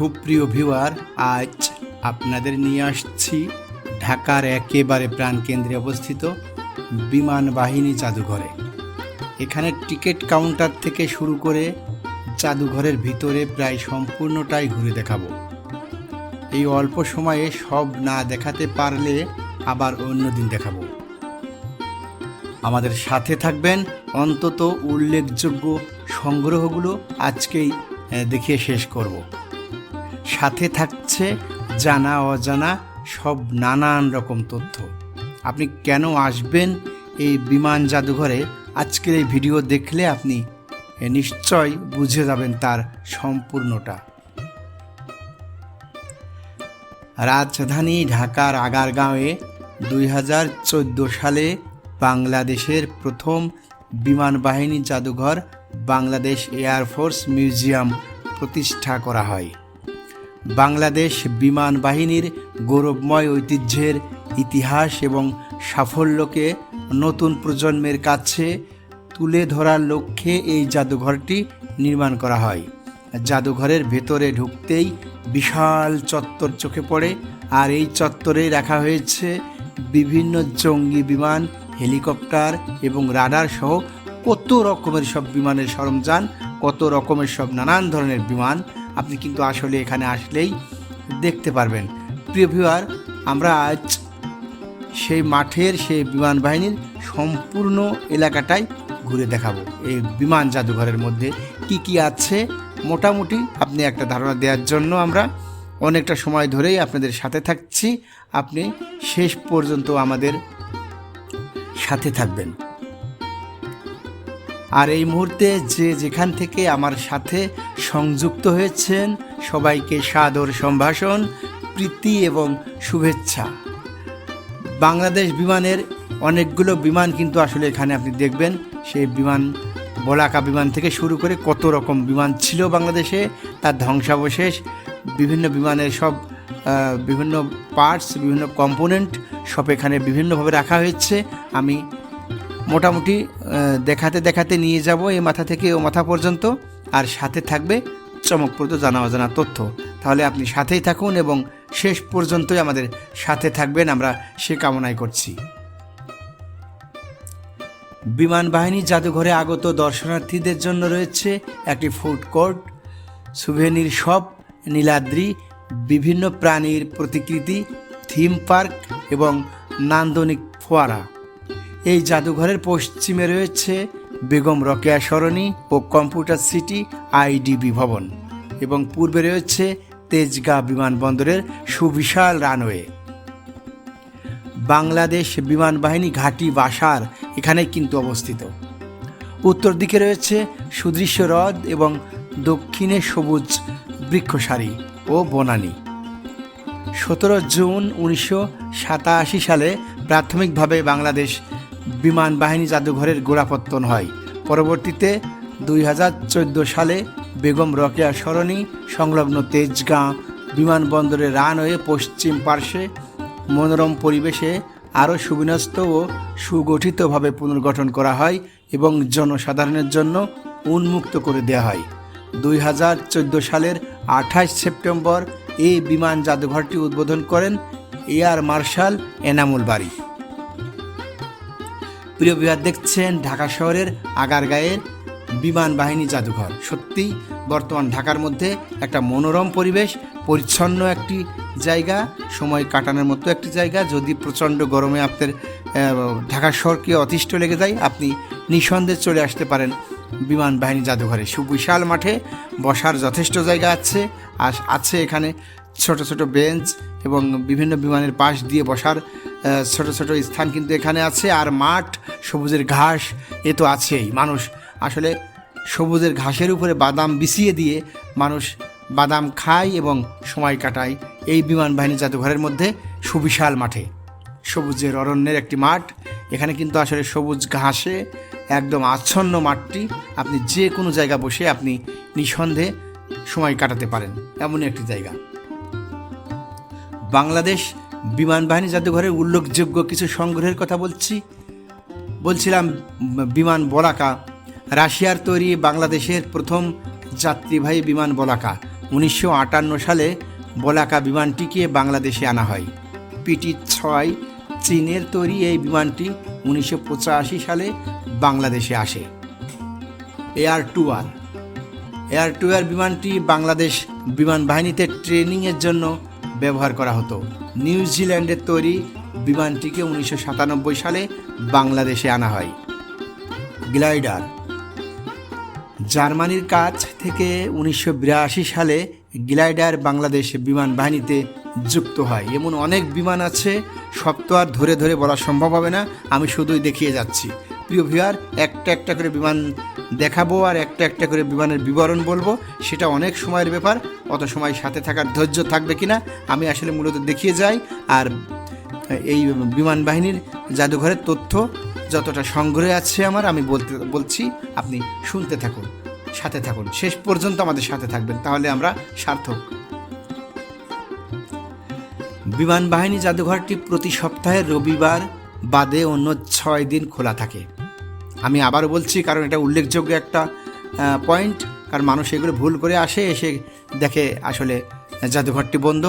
সুপ্রিয় ভিউয়ার, আজ আপনাদের নিয়ে আসছি ঢাকার একেবারে প্রাণকেন্দ্রে অবস্থিত বিমান বাহিনী জাদুঘরে। এখানে টিকিট কাউন্টার থেকে শুরু করে জাদুঘরের ভিতরে প্রায় সম্পূর্ণটাই ঘুরে দেখাবো। এই অল্প সময়ে সব না দেখাতে পারলে আবার অন্য দিন দেখাবো। আমাদের সাথে থাকবেন অন্তত উল্লেখযোগ্য সংগ্রহগুলো আজকেই দেখিয়ে শেষ করব। সাথে থাকছে জানা, অজানা সব নানান রকম তথ্য। আপনি কেন আসবেন এই বিমান জাদুঘরে? আজকের এই ভিডিও দেখলে আপনি নিশ্চয় বুঝে যাবেন তার সম্পূর্ণটা। রাজধানী ঢাকার আগারগাঁওয়ে দুই হাজার চোদ্দ সালে বাংলাদেশের প্রথম বিমান বাহিনী জাদুঘর বাংলাদেশ এয়ারফোর্স মিউজিয়াম প্রতিষ্ঠা করা হয়। বাংলাদেশ বিমান বাহিনীর গৌরবময় ঐতিহ্যের ইতিহাস এবং সাফল্যকে নতুন প্রজন্মের কাছে তুলে ধরার লক্ষ্যে এই জাদুঘরটি নির্মাণ করা হয়। জাদুঘরের ভেতরে ঢুকতেই বিশাল চত্বর চোখে পড়ে আর এই চত্বরে রাখা হয়েছে বিভিন্ন জঙ্গি বিমান, হেলিকপ্টার এবং রাডার সহ কত রকমের সব বিমানের সরঞ্জাম, কত রকমের সব নানান ধরনের বিমান আপনি কিন্তু আসলে এখানে আসলেই দেখতে পারবেন। প্রিয় ভিউয়ার আমরা আজ সেই মাঠের, সেই বিমান বাহিনীর সম্পূর্ণ এলাকাটাই ঘুরে দেখাবো। এই বিমান জাদুঘরের মধ্যে কি কি আছে? মোটামুটি আপনি একটা ধারণা দেওয়ার জন্য আমরা অনেকটা সময় ধরেই আপনাদের সাথে থাকছি। আপনি শেষ পর্যন্ত আমাদের সাথে থাকবেন। আর এই মুহূর্তে যে যেখান থেকে আমার সাথে সংযুক্ত হয়েছেন, সবাইকে সাদর সম্ভাষণ, প্রীতি এবং শুভেচ্ছা। বাংলাদেশ বিমানের অনেকগুলো বিমান কিন্তু আসলে এখানে আপনি দেখবেন, সেই বিমান, বলাকা বিমান থেকে শুরু করে কত রকম বিমান ছিল বাংলাদেশে, তার ধ্বংসাবশেষ, বিভিন্ন বিমানের সব বিভিন্ন পার্টস বিভিন্ন কম্পোনেন্ট সব এখানে বিভিন্নভাবে রাখা হয়েছে। আমি মোটামুটি দেখাতে দেখাতে নিয়ে যাব এই মাথা থেকে ও মাথা পর্যন্ত। আর সাথে থাকবে চমকপ্রদ জানা অজানা তথ্য। তাহলে আপনি সাথেই থাকুন এবং শেষ পর্যন্তই আমাদের সাথে থাকবেন, আমরা সে কামনাই করছি। বিমান বাহিনী জাদুঘরে আগত দর্শনার্থীদের জন্য রয়েছে একটি food court, souvenir shop, Niladri, বিভিন্ন প্রাণীর প্রতিকৃতি, থিম পার্ক এবং নান্দনিক ফোয়ারা। এই জাদুঘরের পশ্চিমে রয়েছে বেগম রকেয়া সরণি ও কম্পিউটার সিটি আইডিবি ভবন এবং পূর্বে রয়েছে তেজগাঁ বিমানবন্দরের সুবিশাল রানওয়ে। বাংলাদেশ বিমান বাহিনী ঘাঁটি বাসার এখানে কিন্তু অবস্থিত। উত্তর দিকে রয়েছে সুদৃশ্য হ্রদ এবং দক্ষিণে সবুজ বৃক্ষসারি ও বনানী। সতেরো জুন উনিশশো সাতাশি সালে প্রাথমিকভাবে বাংলাদেশ বিমান বাহিনী জাদুঘরের গোড়াপত্তন হয়। পরবর্তীতে দুই হাজার চোদ্দ সালে বেগম রকেয়া সরণি সংলগ্ন তেজগাঁ বিমানবন্দরের রানওয়ে পশ্চিম পার্শ্বে মনোরম পরিবেশে আরও সুবিন্যস্ত ও সুগঠিতভাবে পুনর্গঠন করা হয় এবং জনসাধারণের জন্য উন্মুক্ত করে দেওয়া হয়। দুই হাজার চোদ্দ সালের আঠাশ সেপ্টেম্বর এই বিমান জাদুঘরটি উদ্বোধন করেন এয়ার মার্শাল এনামুল বাড়ি প্রিয় বিহার দেখছেন ঢাকা শহরের আগারগাঁয়ের বিমান বাহিনী জাদুঘর। সত্যি, বর্তমান ঢাকার মধ্যে একটা মনোরম পরিবেশ, পরিচ্ছন্ন একটি জায়গা, সময় কাটানোর মতো একটি জায়গা। যদি প্রচণ্ড গরমে আপনার ঢাকা শহরকে অতিষ্ঠ লেগে যায়, আপনি নিঃসন্দেহে চলে আসতে পারেন বিমান বাহিনী জাদুঘরে। সুবিশাল মাঠে বসার যথেষ্ট জায়গা আছে আর আছে এখানে ছোট ছোট বেঞ্চ এবং বিভিন্ন বিমানের পাশ দিয়ে বসার ছোট ছোট স্থান কিন্তু এখানে আছে, আর মাঠ, সবুজের ঘাস, এ তো আছেই। মানুষ আসলে সবুজের ঘাসের উপরে বাদাম বিছিয়ে দিয়ে মানুষ বাদাম খায় এবং সময় কাটায়। এই বিমান বাহিনী জাদুঘরের মধ্যে সুবিশাল মাঠে। সবুজের অরণ্যের একটি মাঠ। এখানে কিন্তু আসলে সবুজ ঘাসে একদম আচ্ছন্ন মাঠটি। আপনি যে কোনো জায়গা বসে আপনি নিঃসন্দেহে সময় কাটাতে পারেন। এমনই একটি জায়গা। বাংলাদেশ বিমান বাহিনী জাদুঘরের উল্লেখযোগ্য কিছু সংগ্রহের কথা বলছি। বলছিলাম, বিমান বলাকা, রাশিয়ার তৈরি বাংলাদেশের প্রথম যাত্রীবাহী বিমান বলাকা। উনিশশো আটান্ন সালে বলাকা বিমানটিকে বাংলাদেশে আনা হয়। পিটি ছয় চীনের তৈরি এই বিমানটি উনিশশো পঁচাশি সালে বাংলাদেশে আসে। এয়ার টু আর এয়ার টু এয়ার বিমানটি বাংলাদেশ বিমান বাহিনীতে ট্রেনিংয়ের জন্য ব্যবহার করা হতো। নিউজিল্যান্ডের তৈরি বিমানটিকে উনিশশো সাতানব্বই সালে বাংলাদেশে আনা হয়। গ্লাইডার। জার্মানির কাছ থেকে উনিশশো বিরাশি সালে গ্লাইডার বাংলাদেশ বিমান বাহিনীতে যুক্ত হয়। এমন অনেক বিমান আছে, সব তো আর ধরে ধরে বলা সম্ভব হবে না, আমি শুধুই দেখিয়ে যাচ্ছি। প্রিয় ভিউয়ার, একটা একটা করে বিমান দেখাবো আর একটা একটা করে বিমানের বিবরণ বলব। সেটা অনেক সময়ের ব্যাপার, অত সময় সাথে থাকার ধৈর্য থাকবে কি না আমি আসলে মূলত দেখিয়ে যাই। আর এই বিমান বাহিনীর জাদুঘরের তথ্য যতটা সংগ্রহে আছে আমার, আমি বলতে, বলছি, আপনি শুনতে থাকুন, সাথে থাকুন। শেষ পর্যন্ত আমাদের সাথে থাকবেন, তাহলে আমরা সার্থক। বিমান বাহিনী জাদুঘরটি প্রতি সপ্তাহে রবিবার বাদে অন্য ছয় দিন খোলা থাকে। আমি আবার বলছি, কারণ এটা উল্লেখযোগ্য একটা পয়েন্ট কারণ মানুষ এগুলো ভুল করে আসে, এসে দেখে আসলে জাদুঘরটি বন্ধ,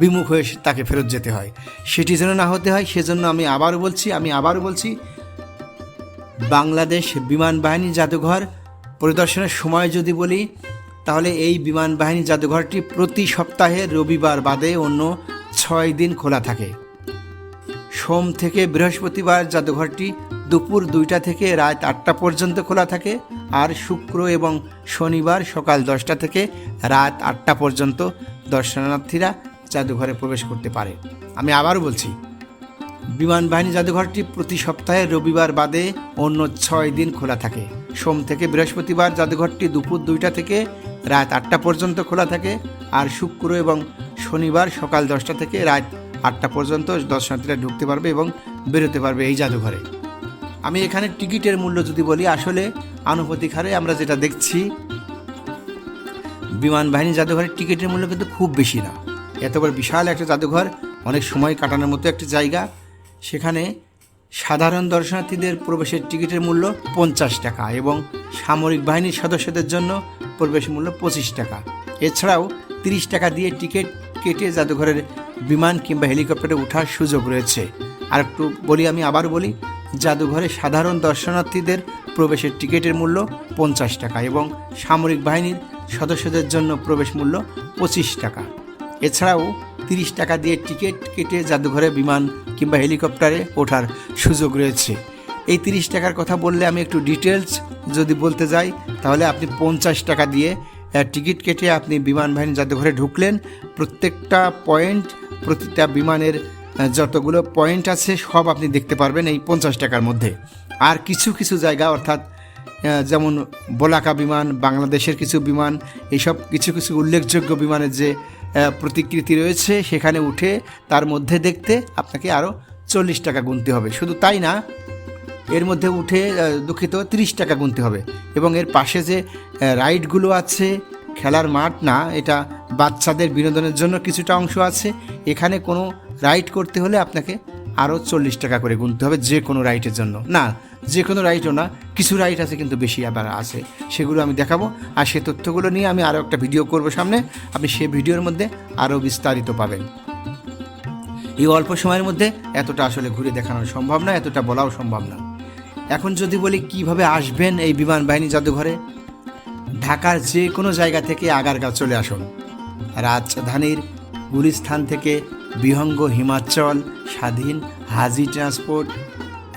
বিমুখ হয়ে তাকে ফেরত যেতে হয়। সেটি যেন না হতে হয়, সেজন্য আমি আবারও বলছি, আমি আবারও বলছি, বাংলাদেশ বিমান বাহিনী জাদুঘর পরিদর্শনের সময় যদি বলি, তাহলে এই বিমান বাহিনী জাদুঘরটি প্রতি সপ্তাহে রবিবার বাদে অন্য ছয় দিন খোলা থাকে। সোম থেকে বৃহস্পতিবার জাদুঘরটি দুপুর দুইটা থেকে রাত আটটা পর্যন্ত খোলা থাকে আর শুক্র এবং শনিবার সকাল দশটা থেকে রাত আটটা পর্যন্ত দর্শনার্থীরা জাদুঘরে প্রবেশ করতে পারে। আমি আবারও বলছি, বিমান বাহিনী জাদুঘরটি প্রতি সপ্তাহে রবিবার বাদে অন্য ছয় দিন খোলা থাকে। সোম থেকে বৃহস্পতিবার জাদুঘরটি দুপুর দুইটা থেকে রাত আটটা পর্যন্ত খোলা থাকে আর শুক্র এবং শনিবার সকাল দশটা থেকে রাত আটটা পর্যন্ত দর্শনার্থীরা ঢুকতে পারবে এবং বেরোতে পারবে এই জাদুঘরে। আমি এখানে টিকিটের মূল্য যদি বলি, আসলে আনুপাতিক হারে আমরা যেটা দেখছি, বিমান বাহিনী জাদুঘরের টিকিটের মূল্য কিন্তু খুব বেশি না। এত বড় বিশাল একটা জাদুঘর, অনেক সময় কাটানোর মতো একটা জায়গা। সেখানে সাধারণ দর্শনার্থীদের প্রবেশের টিকিটের মূল্য পঞ্চাশ টাকা এবং সামরিক বাহিনীর সদস্যদের জন্য প্রবেশ মূল্য পঁচিশ টাকা। এছাড়াও তিরিশ টাকা দিয়ে টিকিট কেটে জাদুঘরের বিমান কিংবা হেলিকপ্টারে ওঠার সুযোগ রয়েছে। আর একটু বলি, আমি আবার বলি জাদুঘরে সাধারণ দর্শনার্থীদের প্রবেশের টিকিটের মূল্য পঞ্চাশ টাকা এবং সামরিক বাহিনীর সদস্যদের জন্য প্রবেশ মূল্য পঁচিশ টাকা। এছাড়াও তিরিশ টাকা দিয়ে টিকিট কেটে জাদুঘরে বিমান কিংবা হেলিকপ্টারে ওঠার সুযোগ রয়েছে। এই তিরিশ টাকার কথা বললে আমি একটু ডিটেলস যদি বলতে যাই, তাহলে আপনি পঞ্চাশ টাকা দিয়ে টিকিট কেটে আপনি বিমান বাহিনী জাদুঘরে ঢুকলেন। প্রত্যেকটা পয়েন্ট প্রতিটা বিমানের যতগুলো পয়েন্ট আছে সব আপনি দেখতে পারবেন এই পঞ্চাশ টাকার মধ্যে। আর কিছু কিছু জায়গা অর্থাৎ যেমন বোলাকা বিমান, বাংলাদেশের কিছু বিমান এইসব কিছু কিছু উল্লেখযোগ্য বিমানের যে প্রতিকৃতি রয়েছে, সেখানে উঠে তার মধ্যে দেখতে আপনাকে আরও চল্লিশ টাকা গুনতে হবে। শুধু তাই না, এর মধ্যে উঠে দুঃখিত তিরিশ টাকা গুনতে হবে। এবং এর পাশে যে রাইডগুলো আছে, খেলার মাঠ না, এটা বাচ্চাদের বিনোদনের জন্য কিছুটা অংশ আছে। এখানে কোনো রাইড করতে হলে আপনাকে আরও চল্লিশ টাকা করে গুনতে হবে যে কোনো রাইডের জন্য। না, যে কোনো রাইডও না, কিছু রাইড আছে কিন্তু বেশি আবার আছে। সেগুলো আমি দেখাবো। আর সে তথ্যগুলো নিয়ে আমি আরও একটা ভিডিও করব সামনে। আপনি সে ভিডিওর মধ্যে আরও বিস্তারিত পাবেন। এই অল্প সময়ের মধ্যে এতটা আসলে ঘুরে দেখানো সম্ভব না, এতটা বলাও সম্ভব না। এখন যদি বলি কীভাবে আসবেন এই বিমান বাহিনী জাদুঘরে, ঢাকার যে কোনো জায়গা থেকে আগারগাঁও চলে আসুন। রাজধানীর গুলিস্থান থেকে বিহঙ্গ হিমাচল, স্বাধীন, হাজি ট্রান্সপোর্ট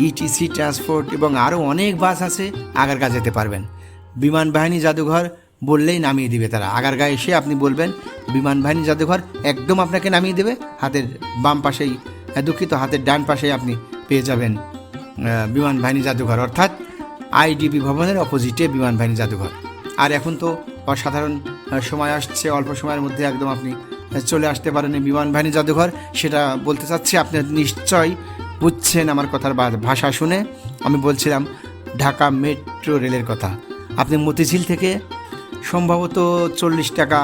ইটিসি ট্রান্সপোর্ট এবং আরও অনেক বাস আছে আগারগাঁ যেতে পারবেন। বিমান বাহিনী জাদুঘর বললেই নামিয়ে দিবে তারা। আগারগাঁ এসে আপনি বলবেন, বিমান বাহিনী জাদুঘর একদম আপনাকে নামিয়ে দেবে, হাতের বাম পাশেই দুঃখিত, হাতের ডান পাশেই আপনি পেয়ে যাবেন বিমান বাহিনী জাদুঘর। অর্থাৎ আইডিবি ভবনের অপোজিটে বিমান বাহিনী জাদুঘর। আর এখন তো অসাধারণ সময় আসছে, অল্প সময়ের মধ্যে একদম আপনি চলে আসতে পারেন বিমান বাহিনী জাদুঘর। সেটা বলতে চাচ্ছি, আপনি নিশ্চয়ই বুঝছেন আমার কথার ভাষা শুনে। আমি বলছিলাম, ঢাকা মেট্রো রেলের কথা। আপনি মতিঝিল থেকে সম্ভবত চল্লিশ টাকা,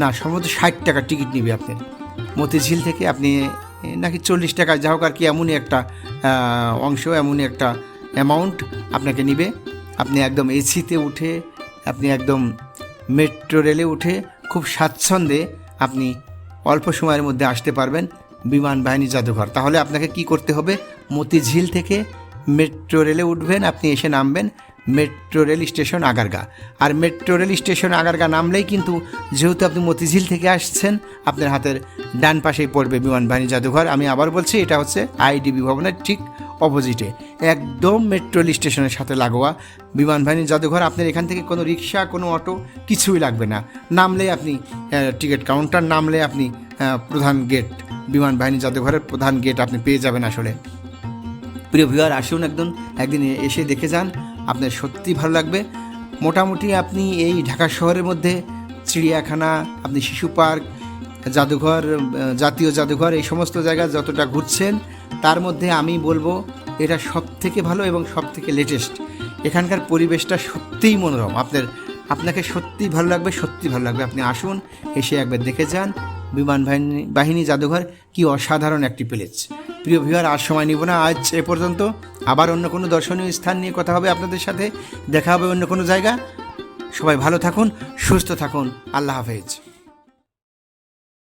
না, সম্ভবত ষাট টাকা টিকিট নিবে আপনি। মতিঝিল থেকে আপনি নাকি চল্লিশ টাকা, যা হোক আর কি, এমনই একটা অংশ, এমনই একটা অ্যামাউন্ট আপনাকে নিবে। আপনি একদম এসিতে উঠে, আপনি একদম মেট্রো রেলে উঠে খুব স্বাচ্ছন্দ্যে আপনি অল্প সময়ের মধ্যে আসতে পারবেন বিমান বাহিনী জাদুঘর। তাহলে আপনাকে কি করতে হবে? মতিঝিল থেকে মেট্রো রেলে উঠবেন, আপনি এসে নামবেন মেট্রো রেল স্টেশন আগারগা। আর মেট্রো রেল স্টেশন আগারগা নামলেই কিন্তু যেহেতু আপনি মতিঝিল থেকে আসছেন, আপনার হাতের ডান পাশেই পড়বে বিমান বাহিনী জাদুঘর। আমি আবার বলছি, এটা হচ্ছে আইডিবি ভবনের ঠিক অপোজিটে। একদম মেট্রো রেল স্টেশনের সাথে লাগোয়া বিমান বাহিনী জাদুঘর। আপনার এখান থেকে কোনো রিক্সা, কোনো অটো কিছুই লাগবে না। নামলে আপনি টিকিট কাউন্টার নামলে আপনি প্রধান গেট, বিমান বাহিনী জাদুঘরের প্রধান গেট আপনি পেয়ে যাবেন আসলে। প্রিয় ভিউয়ার, আসুন একদিন একদিন এসে দেখে যান। আপনার সত্যি ভালো লাগবে। মোটামুটি আপনি এই ঢাকা শহরের মধ্যে, চিড়িয়াখানা, আপনি শিশু পার্ক, জাদুঘর জাতীয় জাদুঘর, এই সমস্ত জায়গা যতটা ঘুরছেন তার মধ্যে আমি বলব, এটা সব থেকে ভালো এবং সব থেকে লেটেস্ট এখানকার পরিবেশটা সত্যিই মনোরম। আপনার, আপনাকে সত্যিই ভালো লাগবে, সত্যি ভালো লাগবে। আপনি আসুন, এসে একবার দেখে যান। বিমান বাহিনী বাহিনী জাদুঘর, কি অসাধারণ একটি প্লেস প্রিয় ভিউয়ার আর সময় নিব না। আজ এ পর্যন্ত। আবার অন্য কোনো দর্শনীয় স্থান নিয়ে কথা হবে আপনাদের সাথে। দেখা হবে অন্য কোনো জায়গা। সবাই ভালো থাকুন, সুস্থ থাকুন। আল্লাহ হাফেজ।